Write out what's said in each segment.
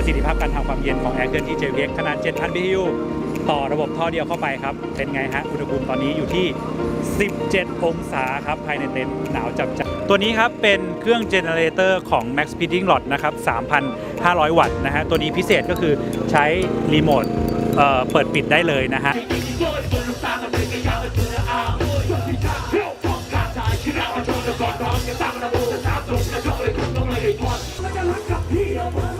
ประสิทธิภาพการทำความเย็นของแอร์เคลื่อนที่ JPX ขนาด 7,000 BTU ต่อระบบท่อเดียวเข้าไปครับ เป็นไงฮะ อุณหภูมิตอนนี้อยู่ที่ 17 องศาครับ ภายในเต็นท์หนาวจับจับตัวนี้ครับ เป็นเครื่องเจเนเรเตอร์ของ Maxpeeding Lot นะครับ 3,500 วัตต์นะฮะ ตัวนี้พิเศษก็คือใช้รีโมทเปิดปิดได้เลยนะฮะส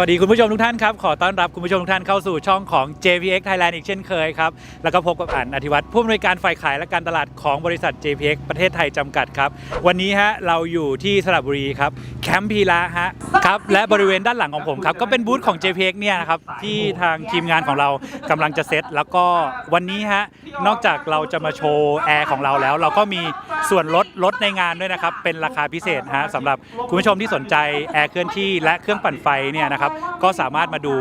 วัสดีคุณผู้ชมทุกท่านครับ ขอต้อนรับคุณผู้ชมทุกท่านเข้าสู่ช่องของ JPX Thailand อีกเช่นเคยครับ แล้วก็พบกับอันอธิวัตรผู้อำนวยการฝ่ายขายและการตลาดของบริษัท JPX ประเทศไทยจำกัดครับ วันนี้ฮะเราอยู่ที่สระบุรีครับแคมป์พีระฮะครับและบริเวณด้านหลังของผมครับ ก็เป็นบูธของ JPX เนี่ยนะครับที่ทางทีมงานของเรากำลังจะเซตแล้วก็วันนี้ฮะนอกจากเราจะมาโชว์แอร์ของเราแล้ว เราก็มีส่วนลดลดในงานด้วยนะครับเป็นราคาพิเศษฮะสำหรับคุณผู้ชมที่สนใจแอร์เคลื่อนที่และเครื่องปั่นไฟเนี่ยนะครับก็สามารถมาดู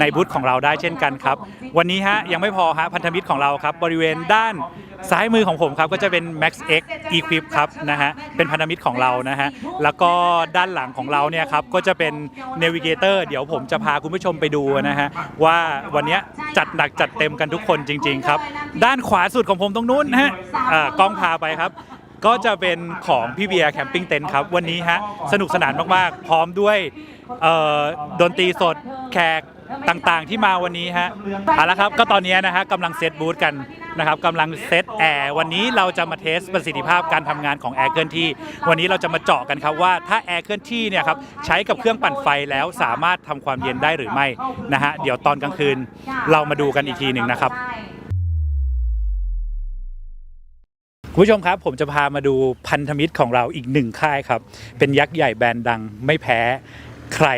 ในบูธของเราได้เช่นกันครับ วันนี้ฮะยังไม่พอฮะพันธมิตรของเราครับ บริเวณด้านซ้ายมือของผมครับก็จะเป็น Max X Equip ครับนะฮะเป็นพันธมิตรของเรานะฮะแล้วก็ด้านหลังของเราเนี่ยครับก็จะเป็น Navigator เดี๋ยวผมจะพาคุณผู้ชมไปดูนะฮะว่าวันนี้จัดหนักจัดเต็มกันทุกคนจริง ๆ ครับ ด้านขวาสุดของผมตรงนู้นนะฮะกล้องพาไปครับก็จะเป็นของพี่เบียร์แคมปิ้งเต็นท์ครับ วันนี้ฮะสนุกสนานมาก ๆ พร้อมด้วย เอ่อดนตรีสดแขกต่างๆที่มาวันนี้ฮะเอาละครับก็ตอนนี้นะฮะกำลังเซตบูธกันนะครับกำลังเซตแอร์วันนี้เราจะมาเทสประสิทธิภาพการทำงานของแอร์เคลื่อนที่ วันนี้เราจะมาเจาะกันครับว่าถ้าแอร์เคลื่อนที่เนี่ยครับใช้กับเครื่องปั่นไฟแล้วสามารถทำความเย็นได้หรือไม่นะฮะเดี๋ยวตอนกลางคืนเรามาดูกันอีกทีหนึ่งนะครับคุณผู้ชมครับผมจะพามาดูพันธมิตรของเราอีกหนึ่งค่ายครับ เป็นยักษ์ใหญ่แบรนด์ดังไม่แพ้ ใคร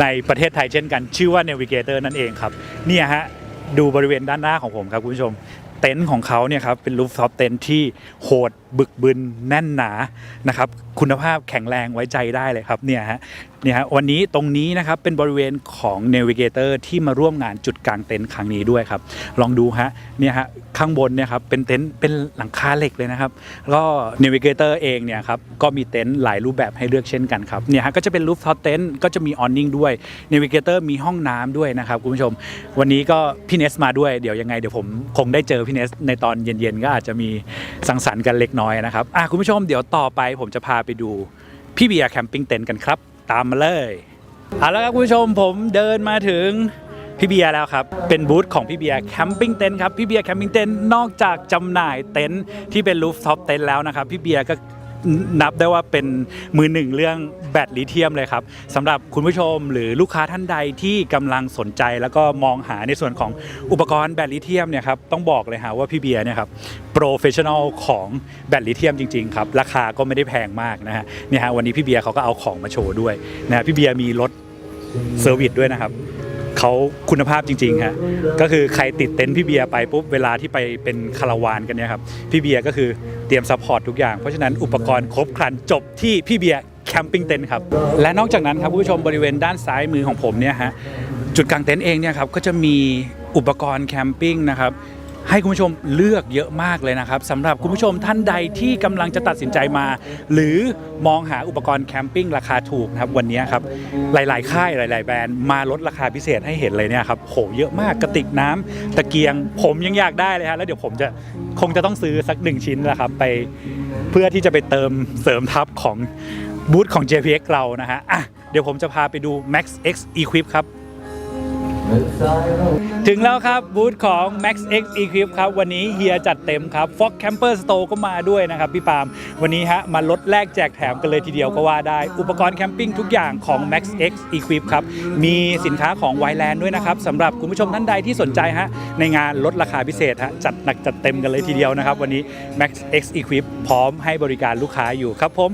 ในประเทศไทยเช่นกัน ชื่อว่า Navigator นั่นเองครับเนี่ยฮะดูบริเวณด้านหน้าของผมครับคุณผู้ชม เต็นท์ของเขาเนี่ยครับเป็นรูฟท็อปเต็นท์ที่โหดบึกบึนแน่นหนานะครับคุณภาพแข็งแรงไว้ใจได้เลยครับเนี่ยฮะเนี่ยฮะวันนี้ตรงนี้นะครับเป็นบริเวณของ Navigator ที่มาร่วมงานจุดกลางเต็นท์ครั้งนี้ด้วยครับ ลองดูฮะเนี่ยฮะข้างบนเนี่ยครับเป็นเต็นท์เป็นหลังคาเหล็กเลยนะครับก็ Navigator เองเนี่ยครับก็มีเต็นท์หลายรูปแบบให้เลือกเช่นกันครับเนี่ยฮะก็จะเป็นรูฟท็อปเต็นท์ก็จะมีออนนิ่งด้วย Navigator มีห้องน้ำด้วยนะครับคุณผู้ชม วันนี้ก็พี่เนสมาด้วยเดี๋ยวยังไงเดี๋ยวผมคงได้เจอพี่เนสในตอนเย็นๆก็อาจจะมีสังสรรค์กันเล็กน้อยนะครับอะคุณผู้ชมเดี๋ยวต่อไปผมจะพาไปดูพี่เบียร์แคมปิ้งเต็นท์กันครับ ตามมาเลยเอาละครับคุณผู้ชมผมเดินมาถึงพี่เบียร์แล้วครับ เป็นบูธของพี่เบียร์แคมปิ้งเต็นท์ครับ พี่เบียร์แคมปิ้งเต็นท์นอกจากจำหน่ายเต็นท์ที่เป็นลูฟท็อปเต็นท์แล้วนะครับ พี่เบียร์ก็ นับได้ว่าเป็นมือหนึ่งเรื่องแบตลิเธียมเลยครับสำหรับคุณผู้ชมหรือลูกค้าท่านใดที่กำลังสนใจแล้วก็มองหาในส่วนของอุปกรณ์แบตลิเธียมเนี่ยครับต้องบอกเลยฮะว่าพี่เบียร์เนี่ยครับโปรเฟชชั่นอลของแบตลิเธียมจริงๆครับราคาก็ไม่ได้แพงมากนะฮะเนี่ยฮะวันนี้พี่เบียร์เขาก็เอาของมาโชว์ด้วยนะฮะพี่เบียร์มีรถเซอร์วิสด้วยนะครับ เขาคุณภาพจริงๆฮะก็คือใครติดเต็นท์พี่เบียร์ไปปุ๊บเวลาที่ไปเป็นคาราวานกันเนี่ยครับพี่เบียร์ก็คือเตรียมซัพพอร์ตทุกอย่างเพราะฉะนั้นอุปกรณ์ครบครันจบที่พี่เบียร์แคมปิ้งเต็นท์ครับและนอกจากนั้นครับผู้ชมบริเวณด้านซ้ายมือของผมเนี่ยฮะจุดกางเต็นท์เองเนี่ยครับก็จะมีอุปกรณ์แคมปิ้งนะครับ ให้คุณผู้ชมเลือกเยอะมากเลยนะครับสำหรับคุณผู้ชมท่านใดที่กำลังจะตัดสินใจมา หรือมองหาอุปกรณ์แคมปิ้งราคาถูกนะครับวันนี้ครับหลาย ๆ ค่ายหลาย ๆ แบรนด์มาลดราคาพิเศษให้เห็นเลยเนี่ยครับโหเยอะมากกระติกน้ำตะเกียง ผมยังอยากได้เลยฮะแล้วเดี๋ยวผมจะคงจะต้องซื้อสักหนึ่งชิ้นแหละครับไปเพื่อที่จะไปเติมเสริมทัพของบูธของ JPX เรานะฮะอะเดี๋ยวผมจะพาไปดู Max X Equip ครับ ถึงแล้วครับบูธของ Max X Equip ครับ วันนี้เฮียจัดเต็มครับ Fox Camper Store ก็มาด้วยนะครับพี่ปาล์มวันนี้ฮะมาลดแลกแจกแถมกันเลยทีเดียวก็ว่าได้ อุปกรณ์แคมปิ้งทุกอย่างของ Max X Equip ครับ มีสินค้าของ w i l a n d ด้วยนะครับสำหรับคุณผู้ชมท่านใดที่สนใจฮะในงานลดราคาพิเศษฮะจัดหนักจัดเต็มกันเลยทีเดียวนะครับ วันนี้ Max X Equip พร้อมให้บริการลูกค้าอยู่ครับผม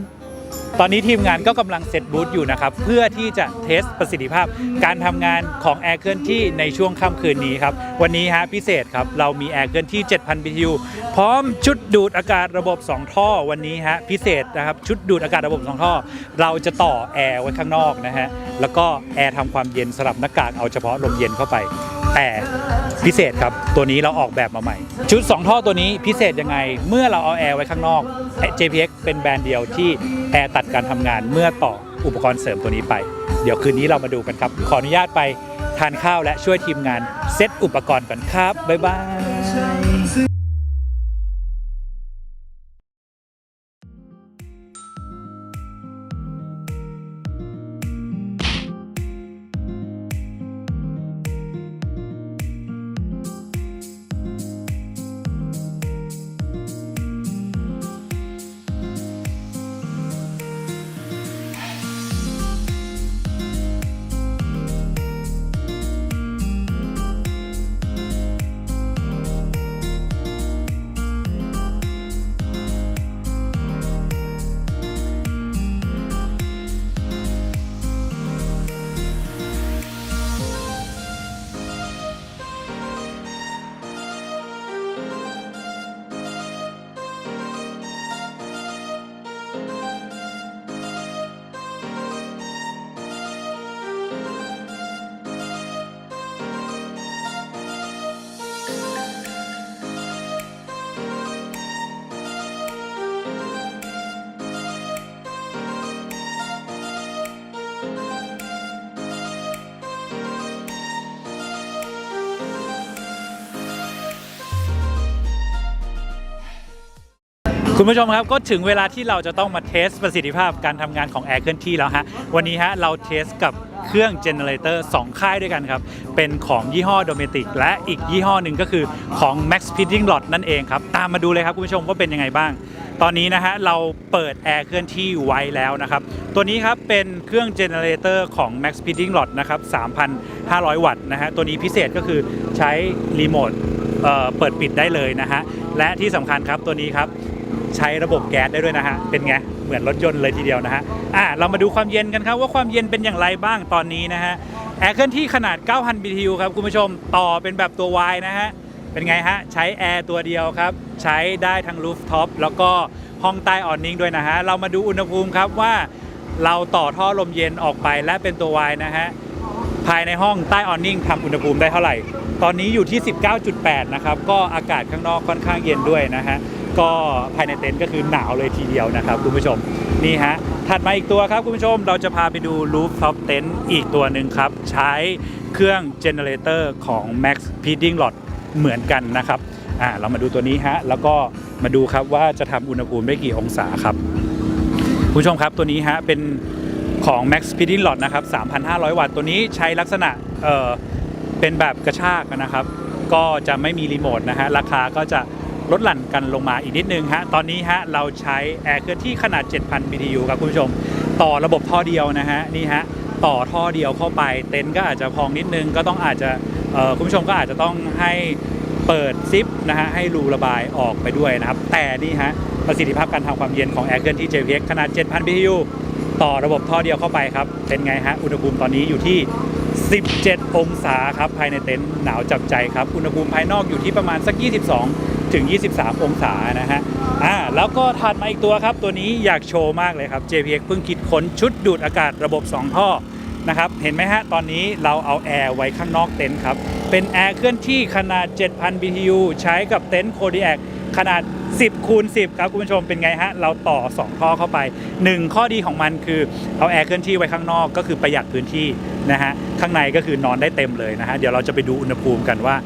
ตอนนี้ทีมงานก็กำลังเซตบูธอยู่นะครับ เพื่อที่จะเทสประสิทธิภาพ การทำงานของแอร์เคลื่อนที่ในช่วงค่ำคืนนี้ครับ วันนี้ฮะพิเศษครับ เรามีแอร์เคลื่อนที่ 7,000 BTU พร้อมชุดดูดอากาศระบบ 2 ท่อวันนี้ฮะพิเศษนะครับ ชุดดูดอากาศระบบ 2 ท่อ เราจะต่อแอร์ไว้ข้างนอกนะฮะแล้วก็แอร์ทำความเย็นสลับหน้ากากเอาเฉพาะลมเย็นเข้าไป แต่พิเศษครับ ตัวนี้เราออกแบบมาใหม่ ชุด 2 ท่อตัวนี้พิเศษยังไง เมื่อเราเอาแอร์ไว้ข้างนอก JPX เป็นแบรนด์เดียวที่แอร์ตัดการทำงานเมื่อต่ออุปกรณ์เสริมตัวนี้ไป เดี๋ยวคืนนี้เรามาดูกันครับ ขออนุญาตไปทานข้าวและช่วยทีมงานเซตอุปกรณ์ก่อนครับ บ๊ายบาย คุณผู้ชมครับก็ถึงเวลาที่เราจะต้องมาเทสประสิทธิภาพการทำงานของแอร์เคลื่อนที่แล้วฮะวันนี้ฮะเราเทสกับเครื่องเจเนเรเตอร์2ค่ายด้วยกันครับ เป็นของยี่ห้อโดเมติกและอีกยี่ห้อหนึ่งก็คือของ Max Fitting Lot นั่นเองครับ ตามมาดูเลยครับคุณผู้ชมว่าเป็นยังไงบ้าง ตอนนี้นะฮะเราเปิดแอร์เคลื่อนที่ไว้แล้วนะครับ ตัวนี้ครับเป็นเครื่องเจเนเรเตอร์ของ Max Fitting Lot นะครับ 3,500 วัตต์นะฮะตัวนี้พิเศษก็คือใช้รีโมทเเปิดปิดได้เลยนะฮะและที่สำคัญครับตัวนี้ครับ ใช้ระบบแก๊สได้ด้วยนะฮะ เป็นไง เหมือนรถยนต์เลยทีเดียวนะฮะ อะเรามาดูความเย็นกันครับว่าความเย็นเป็นอย่างไรบ้างตอนนี้นะฮะ แอร์เคลื่อนที่ขนาด 9,000 BTU ครับคุณผู้ชม ต่อเป็นแบบตัว Y นะฮะ เป็นไงฮะ ใช้แอร์ตัวเดียวครับ ใช้ได้ทั้งรูฟท็อปแล้วก็ห้องใต้ออนนิ่งด้วยนะฮะ เรามาดูอุณหภูมิครับว่าเราต่อท่อลมเย็นออกไปและเป็นตัว Y นะฮะ ภายในห้องใต้ออนนิ่งทำอุณหภูมิได้เท่าไหร่ ตอนนี้อยู่ที่ 19.8 นะครับ ก็อากาศข้างนอกค่อนข้างเย็นด้วยนะฮะ ก็ภายในเต็นท์ก็คือหนาวเลยทีเดียวนะครับคุณผู้ชมนี่ฮะถัดมาอีกตัวครับคุณผู้ชมเราจะพาไปดู roof top tent อีกตัวหนึ่งครับ ใช้เครื่องเจเนเรเตอร์ของ Max Feeding Lot เหมือนกันนะครับอ่าเรามาดูตัวนี้ฮะแล้วก็มาดูครับว่าจะทำอุณหภูมิได้กี่องศาครับคุณผู้ชมครับตัวนี้ฮะเป็นของ Max p i d i n Lot นะครับ 3,500 วัตต์ตัวนี้ใช้ลักษณะเอ่อเป็นแบบกระชากนะครับ ก็จะไม่มีรีโมทนะฮะราคาก็จะ ลดหลั่นกันลงมาอีกนิดนึงฮะ ตอนนี้ฮะเราใช้แอร์เคลื่อนที่ขนาด 7,000 BTU ครับคุณผู้ชม ต่อระบบท่อเดียวนะฮะนี่ฮะต่อท่อเดียวเข้าไปเต็นท์ก็อาจจะพองนิดนึงก็ต้องอาจจะคุณผู้ชมก็อาจจะต้องให้เปิดซิปนะฮะให้รูระบายออกไปด้วยนะครับ แต่นี่ฮะประสิทธิภาพการทำความเย็นของแอร์เคลื่อนที่ JPX ขนาด 7,000 BTU ต่อระบบท่อเดียวเข้าไปครับ เป็นไงฮะ อุณหภูมิตอนนี้อยู่ที่ 17 องศาครับ ภายในเต็นท์หนาวจับใจครับ อุณหภูมิภายนอกอยู่ที่ประมาณสัก 22 ถึง 23 องศานะฮะอ่าแล้วก็ถัดมาอีกตัวครับ ตัวนี้อยากโชว์มากเลยครับ JPX เพิ่งคิดค้นชุดดูดอากาศระบบ 2 ท่อนะครับ เห็นไหมฮะ ตอนนี้เราเอาแอร์ไว้ข้างนอกเต็นท์ครับ เป็นแอร์เคลื่อนที่ขนาด 7,000 BTU ใช้กับเต็นท์โคดีแอคขนาด 10คูณ10 ครับ คุณผู้ชมเป็นไงฮะ เราต่อ 2 ท่อเข้าไป 1 ข้อดีของมันคือเอาแอร์เคลื่อนที่ไว้ข้างนอกก็คือประหยัดพื้นที่นะฮะ ข้างในก็คือนอนได้เต็มเลยนะฮะ เดี๋ยวเราจะไปดูอุณหภูมิกันว่า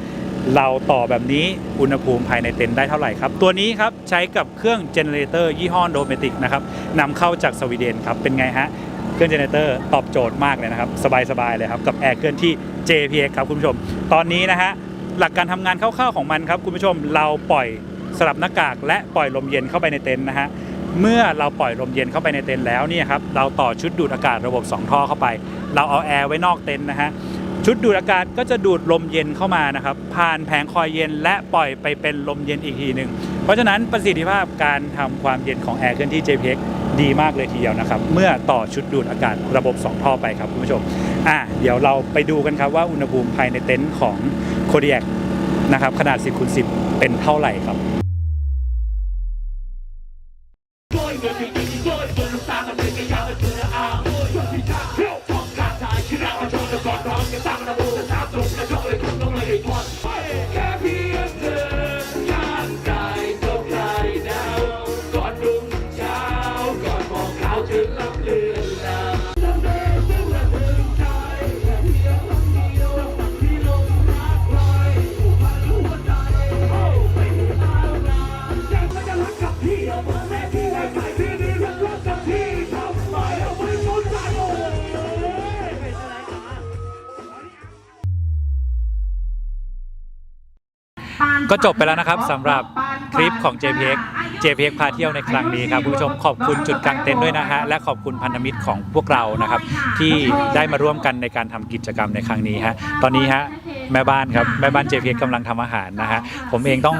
เราต่อแบบนี้อุณหภูมิภายในเต็นท์ได้เท่าไหร่ครับ ตัวนี้ครับใช้กับเครื่องเจเนเรเตอร์ยี่ห้อโดเมติกนะครับนำเข้าจากสวีเดนครับ เป็นไงฮะ เครื่องเจเนเรเตอร์ตอบโจทย์มากเลยนะครับ สบายๆเลยครับ กับแอร์เคลื่อนที่ JPX ครับคุณผู้ชม ตอนนี้นะฮะ หลักการทำงานคร่าวๆของมันครับ คุณผู้ชมเราปล่อยสลับหน้ากาก และปล่อยลมเย็นเข้าไปในเต็นท์นะฮะเมื่อเราปล่อยลมเย็นเข้าไปในเต็นท์แล้วเนี่ยครับเราต่อชุดดูดอากาศระบบ 2 ท่อเข้าไป เราเอาแอร์ไว้นอกเต็นท์นะฮะ ชุดดูดอากาศก็จะดูดลมเย็นเข้ามานะครับผ่านแผงคอยเย็นและปล่อยไปเป็นลมเย็นอีกทีหนึ่งเพราะฉะนั้นประสิทธิภาพการทำความเย็นของแอร์เคลื่อนที่ JPX ดีมากเลยทีเดียวนะครับ เมื่อต่อชุดดูดอากาศระบบ 2 ท่อไปครับคุณผู้ชมอะเดี๋ยวเราไปดูกันครับว่าอุณหภูมิภายในเต็นท์ของ k o d i a c นะครับขนาด 10คูณ10 เป็นเท่าไหร่ครับ ก็จบไปแล้วนะครับสำหรับคลิปของ JPX JPX พาเที่ยวในครั้งนี้ครับคุณผู้ชมขอบคุณจุดกลางเต็นท์ด้วยนะฮะและขอบคุณพันธมิตรของพวกเรานะครับ ที่ได้มาร่วมกันในการทำกิจกรรมในครั้งนี้ฮะตอนนี้ฮะแม่บ้านครับแม่บ้าน JPX กำลังทำอาหารนะฮะผมเองต้อง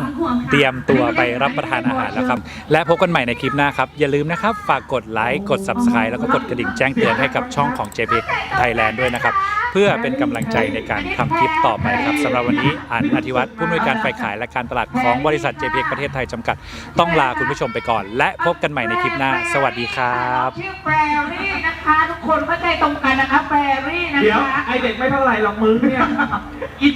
เตรียมตัวไปรับประทานอาหารแล้วครับ และพบกันใหม่ในคลิปหน้าครับ อย่าลืมนะครับ ฝากกดไลค์กด Subscribe แล้วก็กดกระดิ่งแจ้งเตือนให้กับช่องของ JPX Thailand ด้วยนะครับ เพื่อเป็นกำลังใจในการทำคลิปต่อไปครับสำหรับวันนี้อันอธิวัตรผู้อำนวยการฝ่ายขายและการตลาดของบริษัท JPX ประเทศไทยจำกัด ต้องลาคุณผู้ชมไปก่อน และพบกันใหม่ในคลิปหน้า สวัสดีครับ ชื่อแปรรี่นะคะทุกคนเข้าใจตรงกันนะคะแปรรี่นะเดี๋ยว คะไอเด็กไม่เท่าไหร่หรอกมึงเนี่ย อี